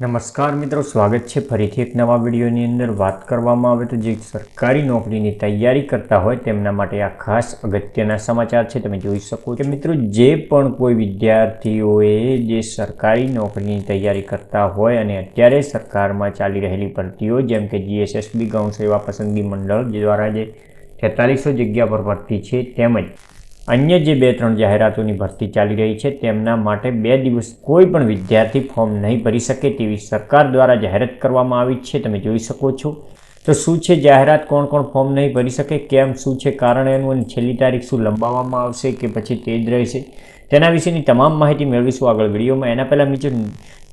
નમસ્કાર મિત્રો, સ્વાગત છે ફરીથી એક નવા વિડીયોની અંદર. વાત કરવામાં આવે તો જે સરકારી નોકરીની તૈયારી કરતા હોય તેમના માટે આ ખાસ અગત્યના સમાચાર છે. તમે જોઈ શકો કે મિત્રો, જે પણ કોઈ વિદ્યાર્થીઓએ જે સરકારી નોકરીની તૈયારી કરતા હોય અને અત્યારે સરકારમાં ચાલી રહેલી ભરતીઓ, જેમ કે જીએસએસબી, ગૌણ સેવા પસંદગી મંડળ દ્વારા જે તેતાલીસો જગ્યા પર ભરતી છે, તેમજ અન્ય જે બે ત્રણ જાહેરાતોની ભરતી ચાલી રહી છે, તેમના માટે બે દિવસ કોઈ પણ વિદ્યાર્થી ફોર્મ નહીં ભરી શકે તેવી સરકાર દ્વારા જાહેરાત કરવામાં આવી છે, તમે જોઈ શકો છો. તો શું છે જાહેરાત? કોણ કોણ ફોર્મ નહીં ભરી શકે? કેમ? શું છે કારણ એનું? અને છેલ્લી તારીખ શું લંબાવવામાં આવશે કે પછી તે જ રહેશે? તેના વિશેની તમામ માહિતી મેળવીશું આગળ વિડીયોમાં. એના પહેલાં મિત્રો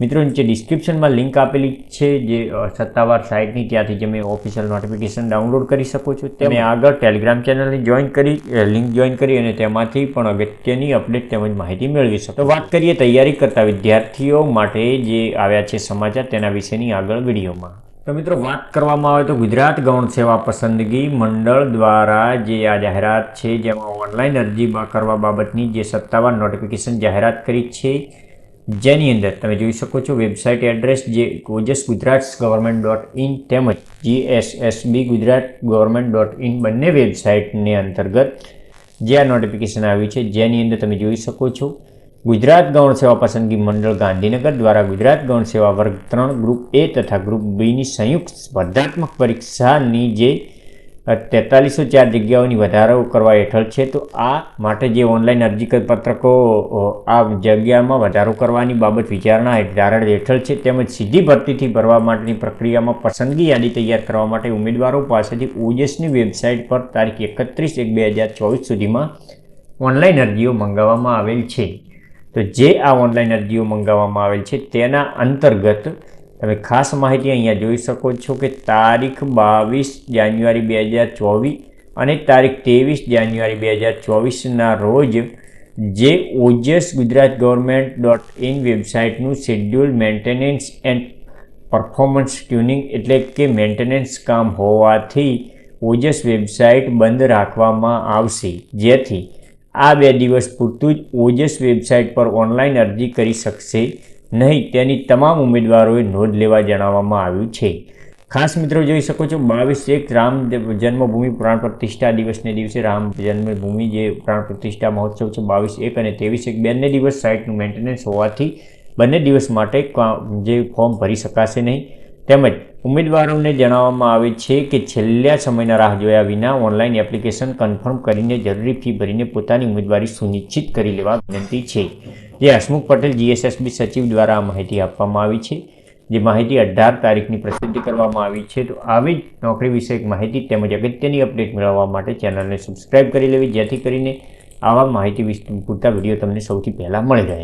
મિત્રો નીચે ડિસ્ક્રિપ્શનમાં લિંક આપેલી છે જે સત્તાવાર સાઇટની. ત્યાંથી તમે ઓફિશિયલ નોટિફિકેશન ડાઉનલોડ કરી શકો છો. તમે આગળ ટેલિગ્રામ ચેનલની જોઈન કરી લિંક જોઈન કરી અને તેમાંથી પણ અગત્યની અપડેટ તેમજ માહિતી મેળવી શકો તો વાત કરીએ તૈયારી કરતા વિદ્યાર્થીઓ માટે જે આવ્યા છે સમાચાર તેના વિશેની આગળ વિડીયોમાં. તો મિત્રો વાત કરવામાં આવે તો ગુજરાત ગૌણ સેવા પસંદગી મંડળ દ્વારા જે આ જાહેરાત છે, જેમાં ઓનલાઈન અરજી કરવા બાબતની જે સત્તાવાર નોટિફિકેશન જાહેરાત કરી છે, જેની અંદર તમે જોઈ શકો છો વેબસાઇટ એડ્રેસ જે Ojas Gujarat government dot in તેમજ GSSB Gujarat government dot in બંને વેબસાઇટને અંતર્ગત જે આ નોટિફિકેશન આવ્યું છે, જેની અંદર તમે જોઈ શકો છો ગુજરાત ગૌણ સેવા પસંદગી મંડળ ગાંધીનગર દ્વારા ગુજરાત ગૌણ સેવા વર્ગ ત્રણ, ગ્રુપ એ તથા ગ્રુપ બીની સંયુક્ત સ્પર્ધાત્મક પરીક્ષાની જે તેતાલીસો ચાર જગ્યાઓની વધારો કરવા હેઠળ છે, તો આ માટે જે ઓનલાઈન અરજી પત્રકો આ જગ્યામાં વધારો કરવાની બાબત વિચારણા ધારણ હેઠળ છે, તેમજ સીધી ભરતીથી ભરવા માટેની પ્રક્રિયામાં પસંદગી યાદી તૈયાર કરવા માટે ઉમેદવારો પાસેથી ઓજસની વેબસાઇટ પર તારીખ એકત્રીસ એક બે હજાર ચોવીસ સુધીમાં ઓનલાઈન અરજીઓ મંગાવવામાં આવેલ છે. તો જે આ ઓનલાઈન અરજીઓ મંગાવવામાં આવેલ છે તેના અંતર્ગત તમે ખાસ માહિતી અહીંયા જોઈ શકો છો કે તારીખ બાવીસ જાન્યુઆરી બે હજાર ચોવીસ અને તારીખ ત્રેવીસ જાન્યુઆરી બે હજાર ચોવીસના રોજ જે Ojas Gujarat government dot in વેબસાઇટનું schedule maintenance and performance tuning એટલે કે મેન્ટેનન્સ કામ હોવાથી ઓજસ વેબસાઇટ બંધ રાખવામાં આવશે. જેથી આ બે દિવસ પૂરતું જ ઓજસ વેબસાઇટ પર ઓનલાઈન અરજી કરી શકશે નહીં. તેની તમામ ઉમેદવારોએ નોંધ લેવા જણાવવામાં આવ્યું છે. ખાસ મિત્રો જોઈ શકો છો બાવીસ એક રામ જન્મભૂમિ પ્રાણ પ્રતિષ્ઠા દિવસને દિવસે રામ જન્મભૂમિ જે પ્રાણ પ્રતિષ્ઠા મહોત્સવ છે બાવીસ એક અને ત્રેવીસ એક બંને દિવસ સાઇટનું મેન્ટેનન્સ હોવાથી બંને દિવસ માટે જે ફોર્મ ભરી શકાશે નહીં. તેમજ ઉમેદવારોને જણાવવામાં આવે છે કે છેલ્લા સમયના રાહ જોયા વિના ઓનલાઈન એપ્લિકેશન કન્ફર્મ કરીને જરૂરી ફી ભરીને પોતાની ઉમેદવારી સુનિશ્ચિત કરી લેવા વિનંતી છે. જે હસમુખ પટેલ જીએસએસબી સચિવ દ્વારા આ માહિતી આપવામાં આવી છે. જે માહિતી અઢાર તારીખની પ્રસિદ્ધ કરવામાં આવી છે. તો આવી જ નોકરી વિષયક માહિતી તેમજ અગત્યની અપડેટ મેળવવા માટે ચેનલને સબસ્ક્રાઇબ કરી લેવી, જેથી કરીને આવા માહિતી પૂરતા વીડિયો તમને સૌથી પહેલાં મળી રહે.